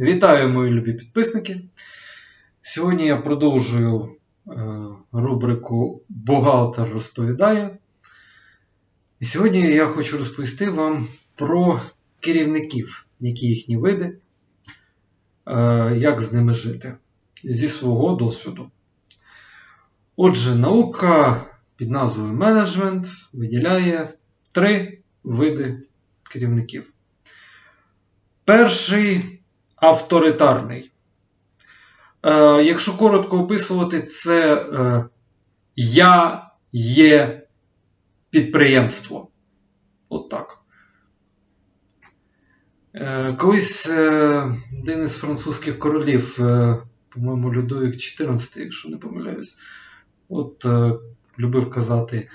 Вітаю, мої любі підписники. Сьогодні я продовжую е, рубрику Бухгалтер розповідає. І сьогодні я хочу розповісти вам про керівників, які їхні види, е, як з ними жити зі свого досвіду. Отже, наука під назвою менеджмент виділяє три види керівників. Перший авторитарний. Е, якщо коротко описувати, це е, я є підприємство. От так. Е, колись е, один із французьких королів, е, по-моєму, Людовік XIV, якщо не помиляюсь, от е, любив казати: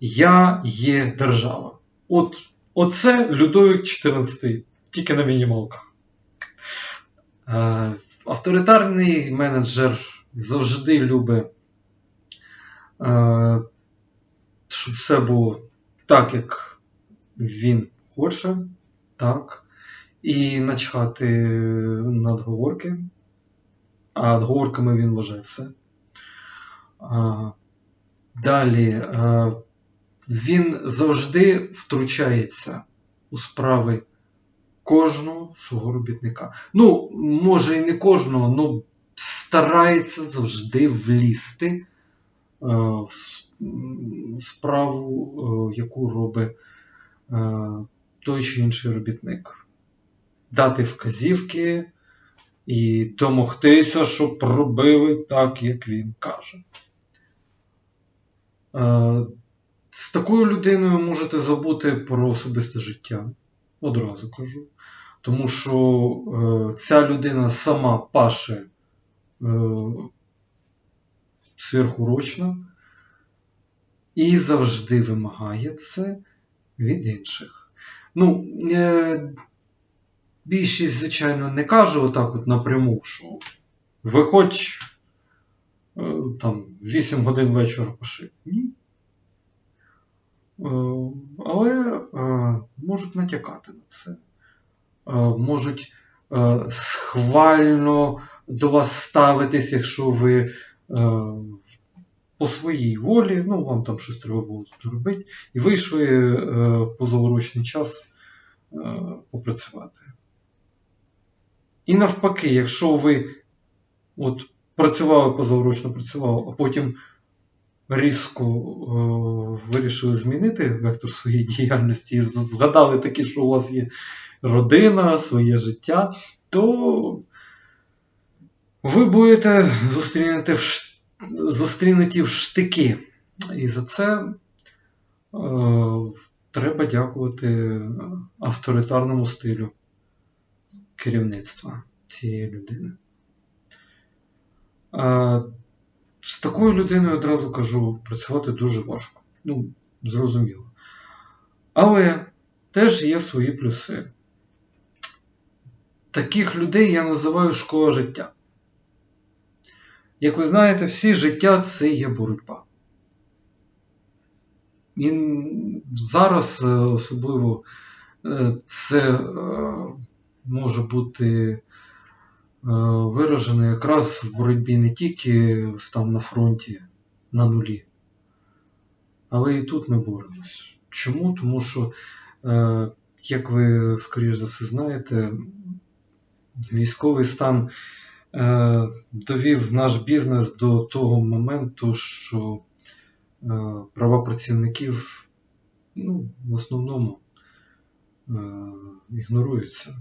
Я є держава. От Оце Людовік XIV, тільки на мінімалках. Е, авторитарний менеджер завжди любить, е, щоб все було так, як він хоче, так. І начхати на отговорки. А отговорками він вважає все. Далі. е, він завжди втручається у справи кожного свого робітника. Ну, може і не кожного, але старається завжди влізти е, в справу, е, яку робить е, той чи інший робітник. Дати вказівки і домогтися, щоб робили так, як він каже. З такою людиною можете забути про особисте життя. Одразу кажу. Тому що е, ця людина сама паше е, сверхурочно і завжди вимагає це від інших. Ну, е, більшість, звичайно, не каже отак от напряму, що виходь е, там 8 годин вечора пиши. Ні. Е, Але е, можуть натякати на це. Е, Можуть схвально до вас ставитись, якщо ви по своїй волі, ну, вам там щось треба було тут робити, і вийшли позаурочний час попрацювати. І навпаки, якщо ви от, працювали позаурочно працювали, а потім різко е, вирішили змінити вектор своєї діяльності і згадали таки, що у вас є родина, своє життя, то ви будете зустрінути в ш- зустрінуті в штики. І за це е, треба дякувати авторитарному стилю керівництва цієї людини. Е, з такою людиною одразу кажу, працювати дуже важко. Ну, зрозуміло. Але теж є свої плюси. Таких людей я називаю школа життя. Як ви знаєте, всі життя це є боротьба. І зараз е, особливо е, це е, може бути е, виражено якраз в боротьбі не тільки там на фронті на нулі, але і тут ми боремось. Чому? Тому що, е, як ви, скоріш за все, знаєте, військовий стан е, довів наш бізнес до того моменту, що права працівників ну, в основному ігноруються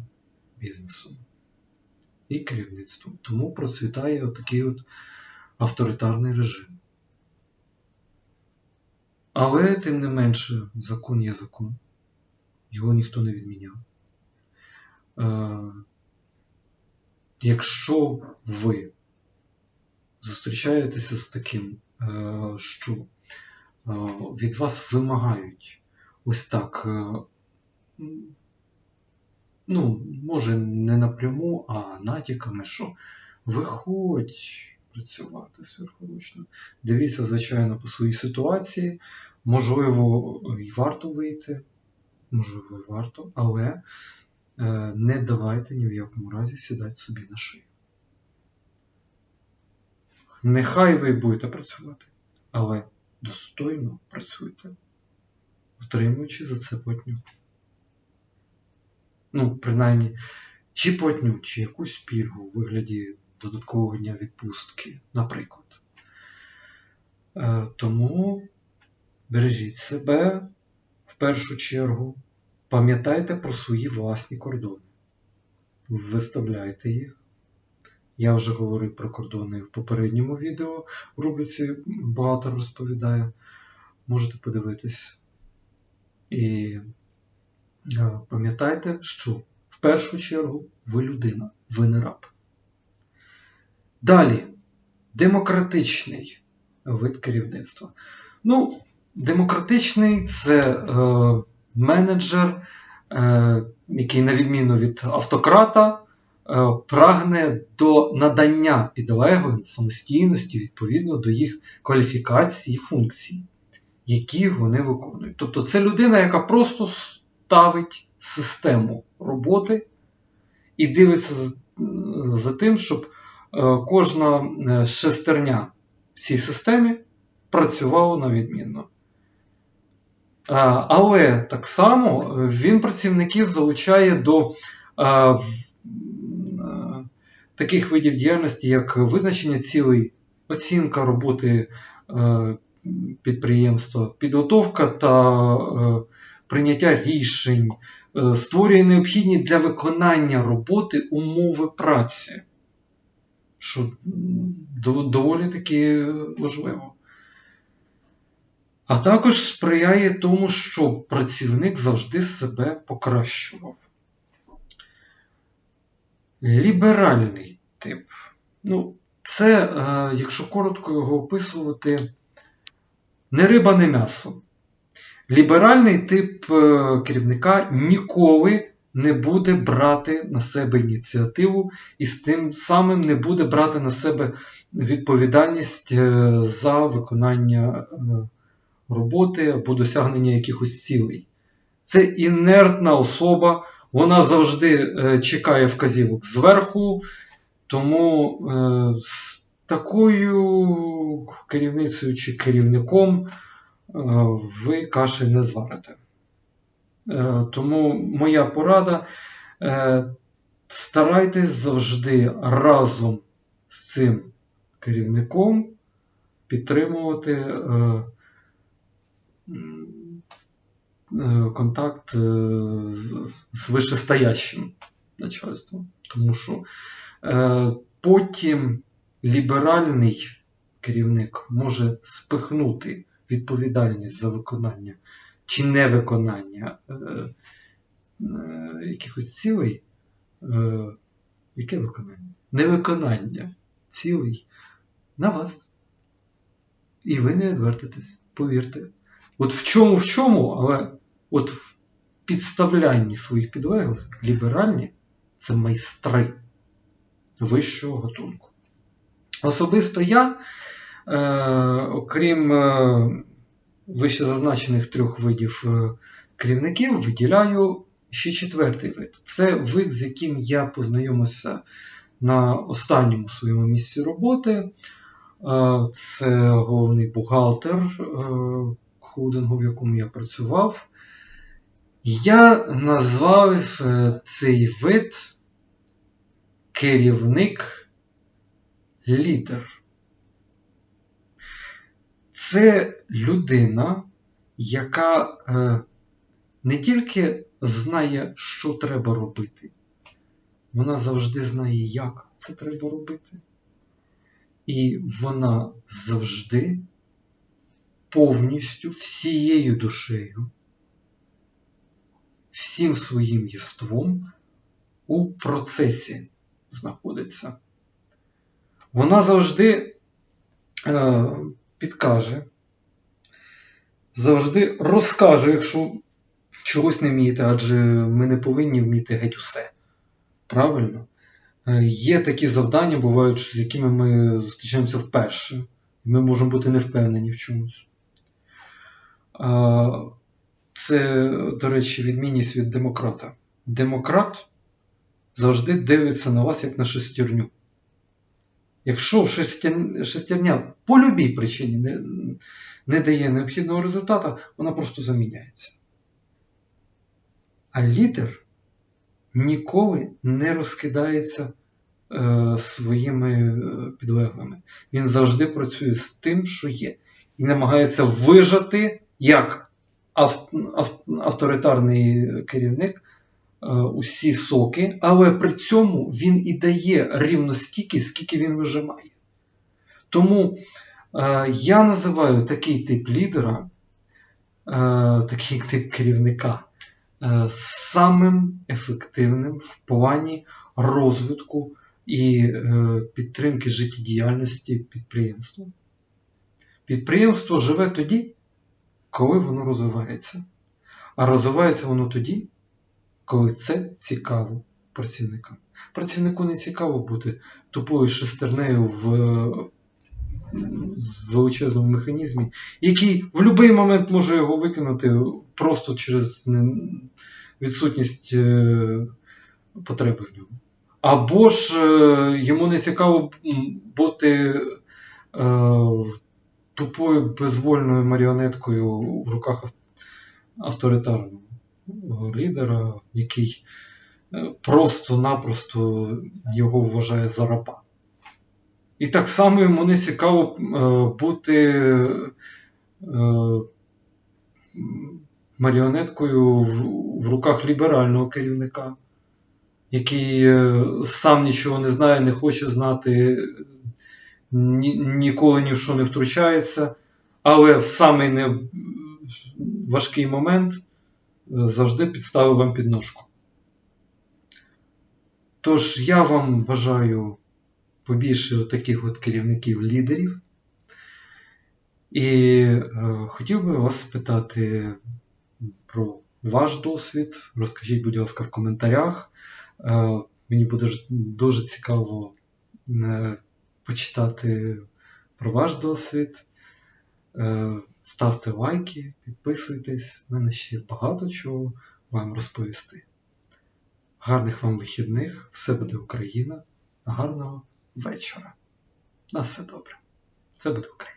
бізнесом і керівництвом. Тому процвітає такий от авторитарний режим. Але, тим не менше, закон є закон. Його ніхто не відміняв. Е, якщо ви зустрічаєтеся з таким, е, що е, від вас вимагають ось так, е, ну, може, не напряму, а натяками, що виходь працювати сверхурочно. Дивіться, звичайно, по своїй ситуації. Можливо, і варто вийти, можливо, і варто, але е, не давайте ні в якому разі сідати собі на шию. Нехай ви будете працювати, але достойно працюйте, отримуючи за це платню. Ну, принаймні, чи платню, чи якусь пільгу у вигляді додаткового дня відпустки, наприклад. Е, Тому бережіть себе в першу чергу, пам'ятайте про свої власні кордони, виставляйте їх. Я вже говорив про кордони в попередньому відео в рубриці багато розповідає. Можете подивитись. І пам'ятайте, що в першу чергу ви людина, ви не раб. Далі, демократичний вид керівництва. Ну, демократичний це е, менеджер, е, який, на відміну від автократа, е, прагне до надання підлеглим самостійності відповідно до їх кваліфікацій і функцій, які вони виконують. Тобто це людина, яка просто ставить систему роботи і дивиться за, тим, щоб е, кожна е, шестерня в цій системі працювала на відмінно. Е, Але так само він працівників залучає до таких видів діяльності, як визначення цілей, оцінка роботи підприємства, підготовка та прийняття рішень, е, створює необхідні для виконання роботи умови праці, що доволі таки важливо. А також сприяє тому, щоб працівник завжди себе покращував. Ліберальний тип. Ну, це, е, якщо коротко його описувати, не риба, не м'ясо. Ліберальний тип е, керівника ніколи не буде брати на себе ініціативу і з тим самим не буде брати на себе відповідальність е, за виконання е, роботи або досягнення якихось цілей. Це інертна особа, вона завжди чекає вказівок зверху, тому з такою керівницею чи керівником ви каші не зварите. Е, Тому моя порада. е, Старайтесь завжди разом з цим керівником підтримувати е, е, контакт е, з, вищестоящим начальством. Тому що е, потім ліберальний керівник може спихнути відповідальність за виконання чи невиконання е, е, якихось цілей. Е, яке виконання? Невиконання цілей на вас. І ви не відвертитесь, повірте. От в чому, в чому, але от в підставлянні своїх підлеглих ліберальні це майстри вищого готунку. Особисто я, окрім е, вище зазначених трьох видів е, керівників, виділяю ще четвертий вид. Це вид, з яким я познайомився на останньому своєму місці роботи. Е, Це головний бухгалтер е, холдингу, в якому я працював. Я назвав е, цей вид керівник лідер. Це людина, яка е, не тільки знає, що треба робити, вона завжди знає, як це треба робити. І вона завжди повністю всією душею, всім своїм єством у процесі знаходиться. Вона завжди е, підкаже, завжди розкаже, якщо чогось не вмієте, адже ми не повинні вміти геть усе. Правильно? Е, Є такі завдання, бувають, з якими ми зустрічаємося вперше. Ми можемо бути не впевнені в чомусь. Це, до речі, відмінність від демократа. демократ завжди дивиться на вас як на шестерню. Якщо шестерня по любій причині не, не дає необхідного результату, вона просто заміняється. А лідер ніколи не розкидається е, своїми е, підлеглими. Він завжди працює з тим, що є, і намагається вижати як ав- ав- авторитарний керівник усі соки, але при цьому він і дає рівно стільки, скільки він вижимає. Тому е, я називаю такий тип лідера, е, такий тип керівника е, самим ефективним в плані розвитку і е, підтримки життєдіяльності підприємства. Підприємство живе тоді, коли воно розвивається. А розвивається воно тоді, коли це цікаво працівникам. Працівнику не цікаво бути тупою шестернею в, в величезному механізмі, який в будь-який момент може його викинути просто через відсутність е, потреби в ньому. Або ж е, йому не цікаво бути е, тупою безвольною маріонеткою в руках авторитарного лідера, який е, просто-напросто його вважає за раба. І так само йому не цікаво е, бути е, маріонеткою в, руках ліберального керівника, який сам нічого не знає, не хоче знати, ніколи ні в що не втручається, але в самий важкий момент завжди підставив вам підножку. Тож я вам бажаю побільше таких от керівників-лідерів. І е, хотів би вас спитати про ваш досвід. Розкажіть, будь ласка, в коментарях. Е, мені буде дуже цікаво е, почитати про ваш досвід. Ставте лайки, підписуйтесь. в мене ще багато чого вам розповісти. Гарних вам вихідних, все буде Україна. Гарного вечора. На все добре. Все буде Україна.